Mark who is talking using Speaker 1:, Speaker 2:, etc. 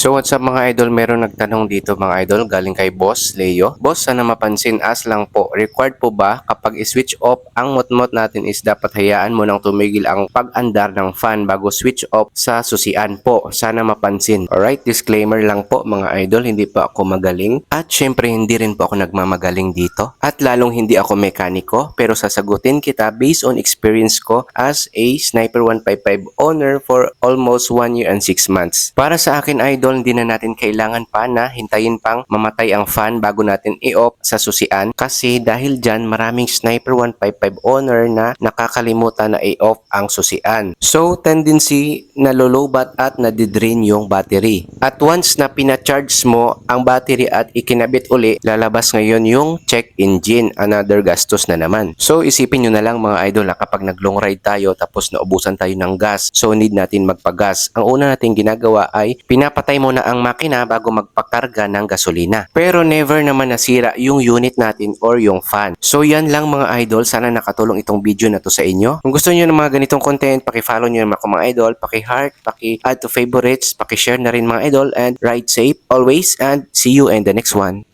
Speaker 1: So what's up mga idol, meron nagtanong dito mga idol galing kay Boss Leo. Boss, sana mapansin as lang po, required po ba kapag i-switch off ang motmot natin is dapat hayaan mo nang tumigil ang pag-andar ng fan bago switch off sa susian po. Sana mapansin. Alright, disclaimer lang po mga idol, hindi po ako magaling at syempre hindi rin po ako nagmamagaling dito at lalong hindi ako mekaniko pero sasagutin kita based on experience ko as a Sniper 155 owner for almost 1 year and 6 months. Para sa akin idol, hindi na natin kailangan pa na hintayin pang mamatay ang fan bago natin i-off sa susian kasi dahil dyan maraming Sniper 155 owner na nakakalimutan na i-off ang susian. So, tendency na lolobat at nadidrain yung battery. At once na pinacharge mo ang battery at ikinabit uli, lalabas ngayon yung check engine. Another gastos na naman. So, isipin nyo na lang mga idol na kapag nag-long ride tayo tapos naubusan tayo ng gas, so need natin magpagas. Ang una natin ginagawa ay pinapatay muna ang makina bago magpakarga ng gasolina. Pero never naman nasira yung unit natin or yung fan. So yan lang mga idol, sana nakatulong itong video na to sa inyo. Kung gusto niyo ng mga ganitong content, paki-follow niyo naman ako mga idol, paki-heart, paki-add to favorites, paki-share na rin mga idol and ride safe always and see you in the next one.